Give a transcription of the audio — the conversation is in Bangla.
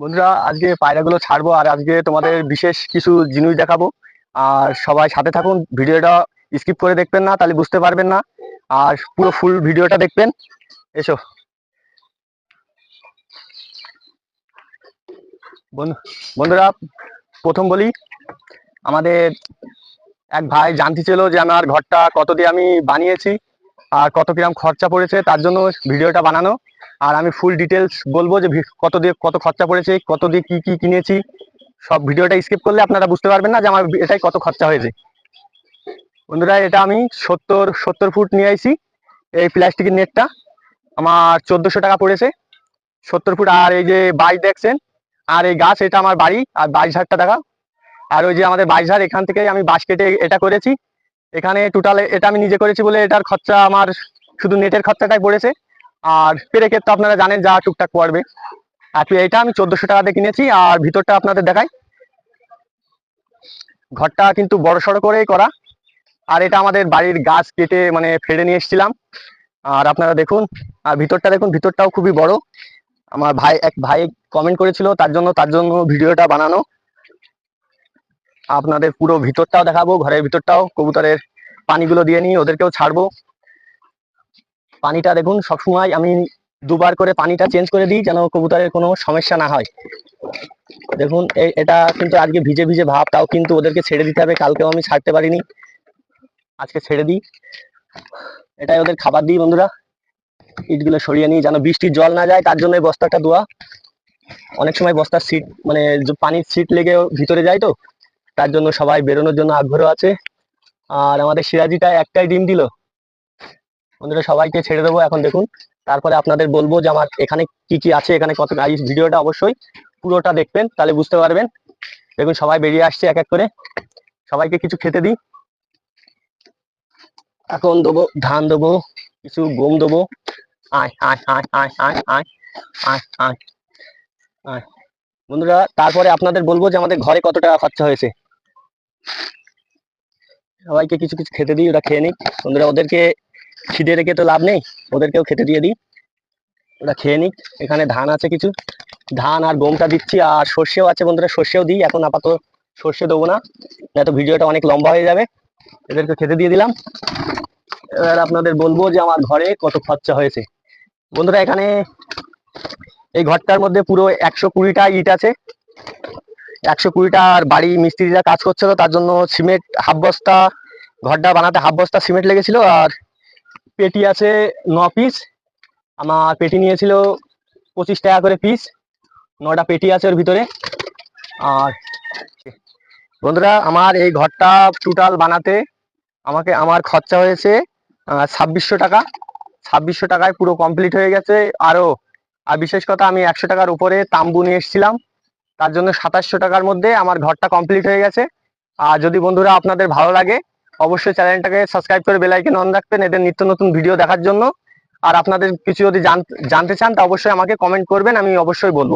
বন্ধুরা, আজকে পায়রাগুলো ছাড়বো আর আজকে তোমাদের বিশেষ কিছু জিনিস দেখাবো। আর সবাই সাথে থাকুন, ভিডিওটা স্কিপ করে দেখবেন না, তাহলে বুঝতে পারবেন না। আর পুরো ফুল ভিডিওটা দেখবেন। এসো। বন্ধু- বন্ধুরা, প্রথম বলি, আমাদের এক ভাই জানতে ছিল যে আমার ঘরটা কত দিয়ে আমি বানিয়েছি, আর কত কিরম খরচা পড়েছে, তার জন্য ভিডিওটা বানানো। আর আমি ফুল ডিটেলস বলব যে কত দিয়ে কত খরচা পড়েছে, কত দিয়ে কি কি কিনেছি, সব ভিডিওটা স্কিপ করলে আপনারা বুঝতে পারবেন না যে আমার এটাই কত খরচা হয়েছে। বন্ধুরা, এটা আমি সত্তর সত্তর ফুট নিয়ে আইছি, এই প্লাস্টিকের নেটটা। আমার চোদ্দশো টাকা পড়েছে। সত্তর ফুট, আর এই যে বাইশ দেখছেন, আর এই গাছ, এটা আমার বাড়ি, আর বাইশ হাজারটা টাকা আর ওই যে আমাদের বাইশ হাজার এখান থেকে আমি বাস কেটে এটা করেছি। এখানে টোটাল এটা আমি নিজে করেছি বলে এটার খরচা আমার শুধু নেটের খরচাটাই পড়েছে। আর পেরেকের তো আপনারা জানেন যা টুকটাক পড়বে। আর এটা আমি চোদ্দশো টাকাতে কিনেছি আর ভিতরটা আপনাদের দেখাই। ঘরটা কিন্তু বড় সড়ো করেই করা। আর এটা আমাদের বাড়ির গাছ কেটে মানে ফেড়ে নিয়ে এসেছিলাম। আর আপনারা দেখুন, আর ভিতরটা দেখুন, ভিতরটাও খুবই বড়। আমার ভাই, এক ভাই কমেন্ট করেছিল, তার জন্য তার জন্য ভিডিওটা বানানো। আপনাদের পুরো ভিতরটাও দেখাবো, ঘরের ভিতরটাও, কবুতরের পানিগুলো দিয়ে নিই ওদেরকেও ছাড়বো। পানিটা দেখুন, সবসময় আমি দুবার করে পানিটা চেঞ্জ করে দিই যেন কবুতরের কোনো সমস্যা না হয়। দেখুন এটা কিন্তু আজকে ভিজে ভিজে ভাব, তাও কিন্তু ওদেরকে ছেড়ে দিতে হবে, কালকেও আমি ছাড়তে পারিনি। আজকে ছেড়ে দিই। এটাই ওদের খাবার দিই বন্ধুরা। ইটগুলো সরিয়ে নিই যেন বৃষ্টির জল না যায়, তার জন্য বস্তাটা দোয়া অনেক সময় বস্তার সিট মানে পানির সিট লেগে ভিতরে যায় তো, তার জন্য সবাই বেরোনোর জন্য আগ্রহ আছে। আর আমাদের সিরাজিটা একটাই ডিম দিল। বন্ধুরা, সবাইকে ছেড়ে দেবো এখন, দেখুন। তারপরে আপনাদের বলব যে আমার এখানে কি কি আছে, এখানে কত গাইস ভিডিওটা অবশ্যই পুরোটা দেখবেন, তাহলে বুঝতে পারবেন। দেখুন, সবাই বেরিয়ে আসছে এক এক করে। সবাইকে কিছু খেতে দিই। এখন দেবো, ধান দেবো, কিছু গম দেবো। আয় আয় আয় আয় আয় আয় আয় আয় আয়। বন্ধুরা, তারপরে আপনাদের বলব যে আমাদের ঘরে কত টাকা খরচা হয়েছে। সবাইকে কিছু কিছু খেতে দিই, ওরা খেয়ে নিক। বন্ধুরা, ওদেরকে খিদে রেখে তো লাভ নেই, ওদেরকেও খেতে দিয়ে দিই। ওরা খেয়ে নিক, এখানে ধান আছে কিছু। ধান আর গমটা দিচ্ছি, আর সর্ষেও আছে বন্ধুরা, সর্ষেও দিই, এখন আপাতত সর্ষে দেবো না। তো ভিডিওটা অনেক লম্বা হয়ে যাবে, এদেরকে খেতে দিয়ে দিলাম। এবার আপনাদের বলব যে আমার ঘরে কত খরচা হয়েছে। বন্ধুরা, এখানে এই ঘরটার মধ্যে পুরো একশো কুড়িটা ইট আছে। একশো কুড়িটা আর বাড়ি মিস্ত্রিরা কাজ করছিল তার জন্য সিমেন্ট হাফ বস্তা ঘরটা বানাতে হাফ বস্তা সিমেন্ট লেগেছিল, আর পেটি আছে ন পিস আমার পেটি নিয়েছিল পঁচিশ টাকা করে পিস নটা পেটি আছে ওর ভিতরে। আর বন্ধুরা, আমার এই ঘরটা টোটাল বানাতে আমাকে আমার খরচা হয়েছে ছাব্বিশশো টাকা। ছাব্বিশশো টাকায় পুরো কমপ্লিট হয়ে গেছে। আরও, আর বিশেষ কথা, আমি একশো টাকার উপরে তাম্বু নিয়ে এসেছিলাম। তার জন্য সাতাশশো টাকার মধ্যে আমার ঘরটা কমপ্লিট হয়ে গেছে। আর যদি বন্ধুরা আপনাদের ভালো লাগে অবশ্যই চ্যানেলটাকে সাবস্ক্রাইব করে বেলাইকেন অন রাখবেন, এদের নিত্য নতুন ভিডিও দেখার জন্য। আর আপনাদের কিছু যদি জানতে চান, তা অবশ্যই আমাকে কমেন্ট করবেন, আমি অবশ্যই বলব।